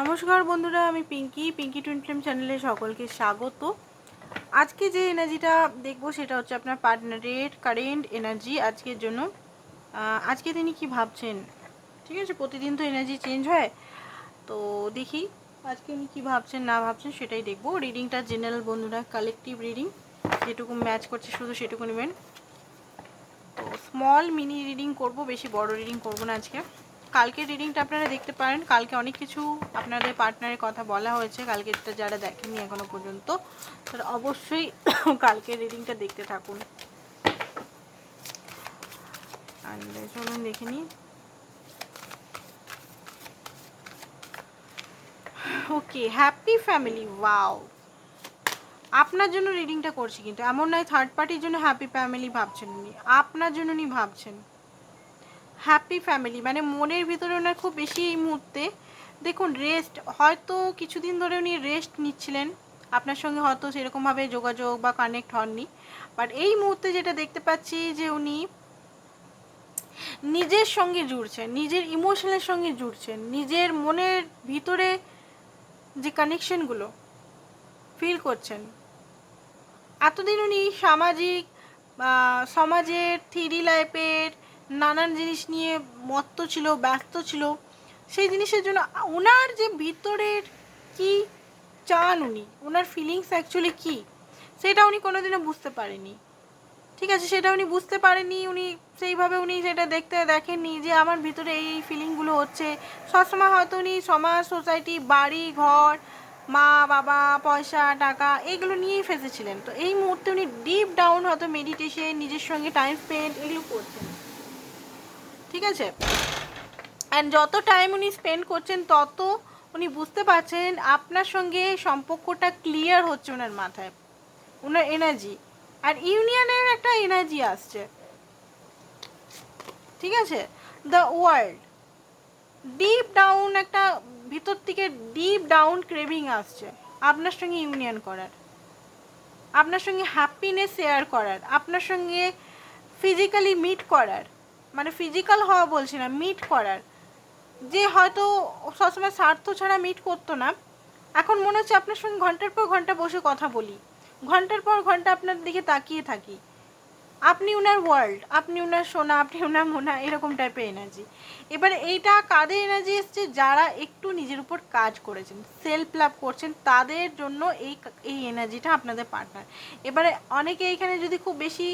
নমস্কার বন্ধুরা, আমি পিঙ্কি পিঙ্কি টুইন ফিল্ম চ্যানেলে সকলকে স্বাগত। আজকে যে এনার্জিটা দেখব সেটা হচ্ছে আপনার পার্টনারের কারেন্ট এনার্জি আজকের জন্য। আজকে তিনি কি ভাবছেন? ঠিক আছে, প্রতিদিন তো এনার্জি চেঞ্জ হয়। তো দেখি আজকে উনি কী ভাবছেন, না ভাবছেন সেটাই দেখব। রিডিংটা জেনারেল বন্ধুরা কালেকটিভ রিডিং যেটুকু ম্যাচ করছে শুধু সেটুকু নেবেন। তো স্মল মিনি রিডিং করব, বেশি বড় রিডিং করব না আজকে। কালকে রিডিংটা আপনারা দেখতে পারেন। কালকে অনেক কিছু আপনাদের পার্টনারের কথা বলা হয়েছে। কালকেরটা যারা দেখেননি এখনও পর্যন্ত, তারা অবশ্যই কালকের রিডিংটা দেখতে থাকুন। চলুন দেখে নিই। ওকে হ্যাপি ফ্যামিলি ওয়াও আপনার জন্য রিডিংটা করছি কিন্তু। এমন নয় থার্ড পার্টির জন্য হ্যাপি ফ্যামিলি ভাবছেন উনি। আপনার জন্য উনি ভাবছেন। হ্যাপি ফ্যামিলি মানে মনের ভিতরে ওনার খুব বেশি এই মুহূর্তে, দেখুন রেস্ট হয়তো কিছুদিন ধরে উনি রেস্ট নিচ্ছিলেন, আপনার সঙ্গে হয়তো সেরকমভাবে যোগাযোগ বা কানেক্ট হননি বাট এই মুহূর্তে যেটা দেখতে পাচ্ছি যে উনি নিজের সঙ্গে জুড়ছেন, নিজের ইমোশনের সঙ্গে জুড়ছেন, নিজের মনের ভিতরে যে কানেকশনগুলো ফিল করছেন। এতদিন উনি সামাজিক সমাজের, থ্রি লাইফের নানান জিনিস নিয়ে মত্ত ছিল, ব্যস্ত ছিল। সেই জিনিসের জন্য ওনার যে ভিতরের কি চান উনি, ওনার ফিলিংস অ্যাকচুয়ালি কি, সেটা উনি কোনোদিনও বুঝতে পারেনি। ঠিক আছে, সেটা উনি বুঝতে পারেনি, উনি সেইভাবে উনি সেটা দেখতে দেখেননি যে আমার ভিতরে এই এই ফিলিংগুলো হচ্ছে। সবসময় হয়তো উনি সমাজ সোসাইটি বাড়ি, ঘর, মা, বাবা, পয়সা, টাকা এইগুলো নিয়েই ফেসেছিলেন। তো এই মুহূর্তে উনি ডিপ ডাউন হয়তো মেডিটেশন নিজের সঙ্গে টাইম স্পেন্ড এগুলো করছেন। ঠিক আছে? অ্যান্ড যত টাইম উনি স্পেন্ড করছেন, তত উনি বুঝতে পারছেন আপনার সঙ্গে সম্পর্কটা ক্লিয়ার হচ্ছে ওনার মাথায়। ওনার এনার্জি আর ইউনিয়নের একটা এনার্জি আসছে। ঠিক আছে? দ্য ওয়ার্ল্ড ডিপ ডাউন একটা, ভিতর থেকে ডিপ ডাউন ক্রেভিং আসছে। আপনার সঙ্গে ইউনিয়ন করার। আপনার সঙ্গে হ্যাপিনেস শেয়ার করার। আপনার সঙ্গে ফিজিক্যালি মিট করার। মানে ফিজিক্যাল হওয়া বলছি না মিট করার। যে হয়তো সবসময় স্বার্থ ছাড়া মিট করতো না, এখন মনে হচ্ছে আপনার সঙ্গে ঘণ্টার পর ঘণ্টা বসে কথা বলি। ঘণ্টার পর ঘণ্টা আপনার দিকে তাকিয়ে থাকি। আপনি উনার ওয়ার্ল্ড আপনি উনার সোনা, আপনি উনার মোনা, এরকম টাইপের এনার্জি এবার এইটা কাদের এনার্জি এসছে? যারা একটু নিজের উপর কাজ করেছেন সেলফ লাভ করছেন, তাদের জন্য এই এই এনার্জিটা আপনাদের পার্টনার এবারে অনেকে এইখানে যদি খুব বেশি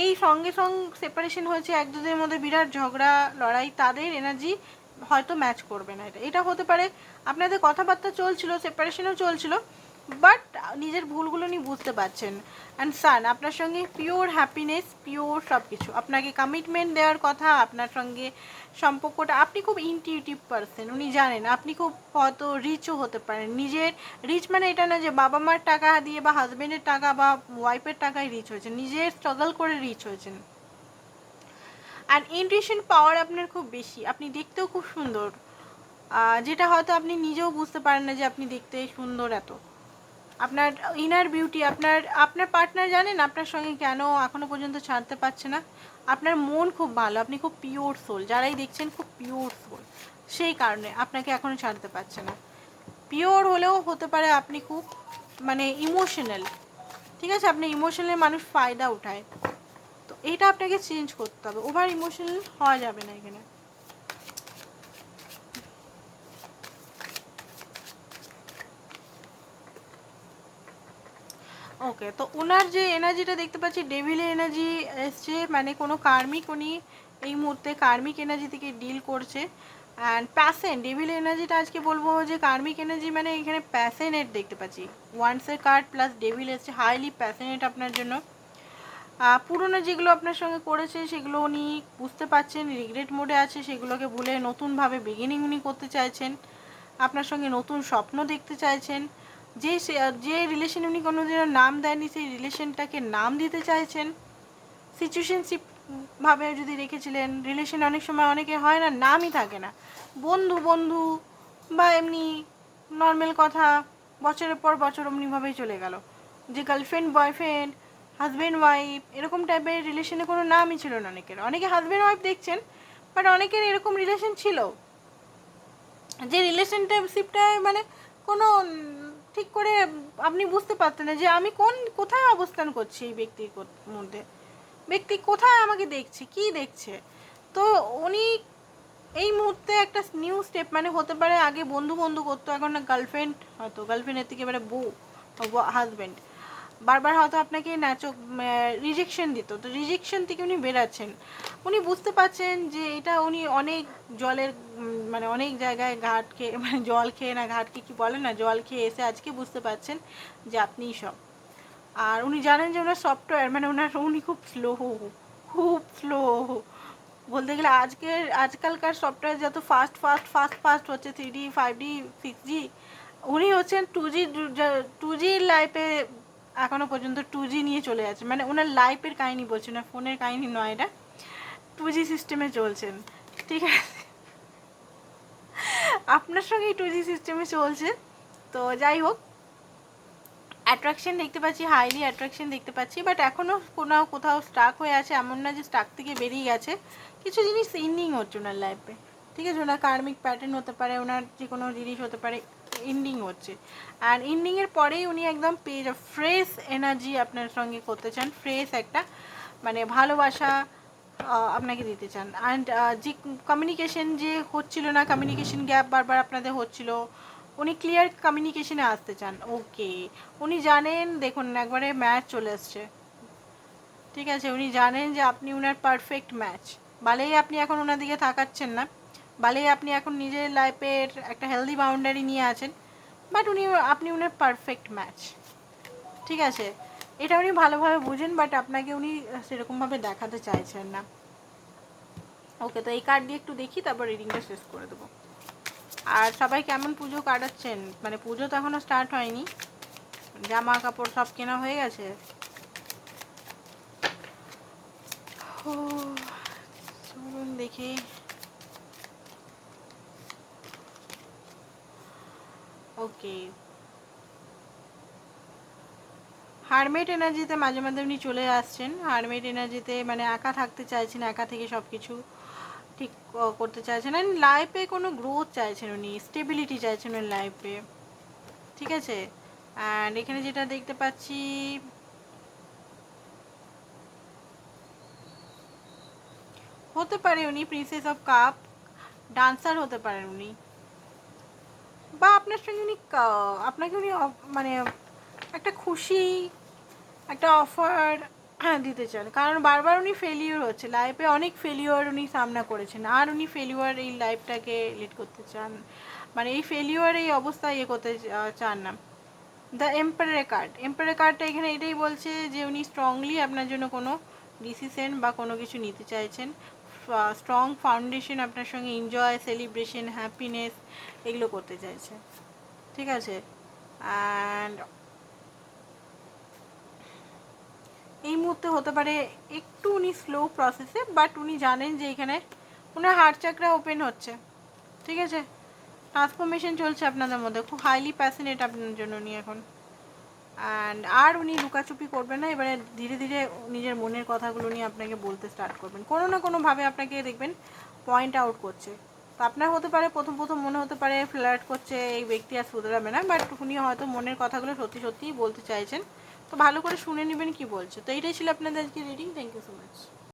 এই সঙ্গে সঙ্গে সেপারেশন হয়েছে এক দুদের মধ্যে বিরাট ঝগড়া, লড়াই, তাদের এনার্জি হয়তো ম্যাচ করবে না এটা। এটা হতে পারে আপনাদের কথাবার্তা চলছিল সেপারেশনও চলছিল বাট নিজের ভুলগুলো উনি বুঝতে পারছেন। অ্যান্ড সান আপনার সঙ্গে পিওর হ্যাপিনেস পিওর সব কিছু আপনাকে কমিটমেন্ট দেওয়ার কথা, আপনার সঙ্গে সম্পর্কটা, আপনি খুব ইনটিউটিভ পারসন উনি জানেন। আপনি খুব হয়তো রিচও হতে পারেন। নিজের রিচ মানে এটা না যে বাবা মার টাকা দিয়ে বা হাজব্যান্ডের টাকা বা ওয়াইফের টাকায় রিচ হয়েছেন। নিজের স্ট্রাগল করে রিচ হয়েছেন। অ্যান্ড ইনটিউশন পাওয়ার আপনার খুব বেশি। আপনি দেখতেও খুব সুন্দর। যেটা হয়তো আপনি নিজেও বুঝতে পারেন না যে আপনি দেখতে সুন্দর এত। আপনার ইনার বিউটি আপনার আপনার পার্টনার জানেন আপনার সঙ্গে কেন এখনও পর্যন্ত ছাড়তে পারছে না? আপনার মন খুব ভালো, আপনি খুব পিওর সোল যারাই দেখছেন খুব পিওর সোল সেই কারণে আপনাকে এখনও ছাড়তে পারছে না। পিওর হলেও হতে পারে আপনি খুব মানে ইমোশনাল ঠিক আছে? আপনি ইমোশনাল মানুষ ফায়দা উঠায়। তো এটা আপনাকে চেঞ্জ করতে হবে। ওভার ইমোশনাল হওয়া যাবে না এখানে। ওকে তো ওনার যে এনার্জিটা দেখতে পাচ্ছি ডেভিলের এনার্জি এসছে মানে কোনো কার্মিক উনি এই মুহূর্তে কার্মিক এনার্জি থেকে ডিল করছে। অ্যান্ড প্যাসেন ডেভিল এনার্জিটা আজকে বলব যে কার্মিক এনার্জি মানে এখানে প্যাসেনেট দেখতে পাচ্ছি। ওয়ান্সের কার্ড প্লাস ডেভিল এসছে হাইলি প্যাসেনেট আপনার জন্য। পুরনো যেগুলো আপনার সঙ্গে করেছে, সেগুলো উনি বুঝতে পারছেন রিগ্রেট মোডে আছে, সেগুলোকে ভুলে নতুনভাবে বিগিনিং উনি করতে চাইছেন। আপনার সঙ্গে নতুন স্বপ্ন দেখতে চাইছেন। যে যে রিলেশন উনি কোনোদিনও নাম দেননি সেই রিলেশনটাকে নাম দিতে চাইছেন। সিচুয়েশনশিপ ভাবে যদি রেখেছিলেন রিলেশন অনেক সময় অনেকে হয় না, নামই থাকে না। বন্ধু বন্ধু বা এমনি নর্মাল কথা, বছরের পর বছর অমনিভাবেই চলে গেল। যে গার্লফ্রেন্ড বয়ফ্রেন্ড হাজব্যান্ড ওয়াইফ এরকম টাইপের রিলেশনে কোনো নামই ছিল না অনেকের। অনেকে হাজব্যান্ড ওয়াইফ দেখছেন বাট অনেকের এরকম রিলেশন ছিল। যে রিলেশনশিপটায় মানে কোনো ঠিক করে আপনি বুঝতে পারতেন না যে আমি কোন, কোথায় অবস্থান করছি এই ব্যক্তির মধ্যে। ব্যক্তি কোথায় আমাকে দেখছে, কি দেখছে? তো উনি এই মুহূর্তে একটা নিউ স্টেপ মানে হতে পারে আগে বন্ধু বন্ধু করতো, এখন গার্লফ্রেন্ড হয়তো গার্লফ্রেন্ডের থেকে এবারে বউ হাজব্যান্ড বারবার হয়তো আপনাকে নাচক রিজেকশন দিত। তো রিজেকশন থেকে উনি বেরাচ্ছেন। উনি বুঝতে পারছেন যে এটা উনি অনেক জলের মানে অনেক জায়গায় ঘাট খেয়ে মানে জল খেয়ে না ঘাটকে কি বলে না, জল খেয়ে এসে আজকে বুঝতে পারছেন যে আপনিই সব। আর উনি জানেন যে ওনার সফটওয়্যার মানে ওনার উনি খুব স্লো খুব স্লো বলতে গেলে আজকের, আজকালকার সফটওয়্যার যত ফাস্ট ফাস্ট ফাস্ট ফাস্ট হচ্ছে three D five D six G উনি হচ্ছেন টু জি টু জির লাইফে এখনও পর্যন্ত টু নিয়ে চলে যাচ্ছে মানে ওনার লাইফের কাহিনী বলছি না ফোনের কাহিনী নয় এটা। টু সিস্টেমে চলছেন ঠিক আছে? আপনার সঙ্গেই টু সিস্টেমে চলছে। তো যাই হোক অ্যাট্রাকশন দেখতে পাচ্ছি হাইলি অ্যাট্রাকশন দেখতে পাচ্ছি বাট এখনও কোনো কোথাও স্টাক হয়ে আছে, এমন না যে স্টাক থেকে বেরিয়ে গেছে। কিছু জিনিস ইন্ডিং হচ্ছে ওনার লাইফে ঠিক আছে? ওনার কার্মিক প্যাটার্ন হতে পারে, ওনার যে কোনো জিনিস হতে পারে। ইন্ডিং হচ্ছে। আর ইন্ডিংয়ের পরেই উনি একদম পেজ ফ্রেশ এনার্জি আপনার সঙ্গে করতে চান। ফ্রেশ একটা মানে ভালোবাসা আপনাকে দিতে চান। অ্যান্ড যে কমিউনিকেশন যে হচ্ছিল না কমিউনিকেশন গ্যাপ বারবার আপনাদের হচ্ছিল, উনি ক্লিয়ার কমিউনিকেশনে আসতে চান। ওকে উনি জানেন, দেখুন, একবারে ম্যাচ চলে আসছে। ঠিক আছে, উনি জানেন যে আপনি উনার পারফেক্ট ম্যাচ বালেই আপনি এখন ওনার দিকে তাকাচ্ছেন না। বালেই আপনি এখন নিজের লাইফের একটা হেলদি বাউন্ডারি নিয়ে আছেন বাট উনি, আপনি উনার পারফেক্ট ম্যাচ ঠিক আছে? এটা উনি ভালোভাবে বুঝেন বাট আপনাকে উনি সেরকমভাবে দেখাতে চাইছেন না। ওকে, তো এই কার্ড দিয়ে একটু দেখি, তারপর রিডিংটা শেষ করে দেবো। আর সবাই কেমন পুজো কাটাচ্ছেন? মানে পুজো তো এখনও স্টার্ট হয়নি। জামা কাপড় সব কেনা হয়ে গেছে। দেখি। ওকে হারমেট এনার্জিতে মাঝে মাঝে উনি চলে আসছেন। হারমেট এনার্জিতে মানে একা থাকতে চাইছেন, একা থেকে সব কিছু ঠিক করতে চাইছেন। অ্যান্ড লাইফে কোনো গ্রোথ চাইছেন উনি স্টেবিলিটি চাইছেন ওর লাইফে ঠিক আছে? অ্যান্ড এখানে যেটা দেখতে পাচ্ছি, হতে পারে উনি প্রিন্সেস অফ কাপ ডান্সার হতে পারেন উনি। বা আপনার সঙ্গে উনি আপনাকে উনি মানে একটা খুশি, একটা অফার দিতে চান। কারণ বারবার উনি ফেলিওর হচ্ছে। লাইফে অনেক ফেলিওর উনি সামনা করেছেন। আর উনি ফেলিওর এই লাইফটাকে লিড করতে চান। মানে এই ফেলিওর এই অবস্থায় ইয়ে করতে চান না। দ্য এম্পায়ার কার্ড এম্পায়ার কার্ডটা এখানে এটাই বলছে যে উনি স্ট্রংলি আপনার জন্য কোনো ডিসিশন বা কোনো কিছু নিতে চাইছেন। স্ট্রং ফাউন্ডেশন আপনার সঙ্গে এনজয় সেলিব্রেশন হ্যাপিনেস এগুলো করতে চাইছে। ঠিক আছে? অ্যান্ড এই মুহূর্তে হতে পারে একটু উনি স্লো প্রসেসে বাট উনি জানেন যে এখানে ওনার হার্ট চাকরা ওপেন হচ্ছে। ঠিক আছে? ট্রান্সফরমেশন চলছে আপনাদের মধ্যে। খুব হাইলি প্যাশনেট আপনার জন্য উনি এখন। অ্যান্ড আর উনি লুকাচুপি করবেন না, এবারে ধীরে ধীরে নিজের মনের কথাগুলো নিয়ে আপনাকে বলতে স্টার্ট করবেন। কোনো না কোনোভাবে আপনাকে দেখবেন পয়েন্ট আউট করছে। তো আপনার হতে পারে, প্রথম প্রথম মনে হতে পারে ফ্ল্যাট করছে এই ব্যক্তি আর শুধরাবে না বাট উনি হয়তো মনের কথাগুলো সত্যি সত্যিই বলতে চাইছেন। তো ভালো করে শুনে নেবেন কি বলছে। তো এইটাই ছিল আপনাদের আজকে reading thank you so much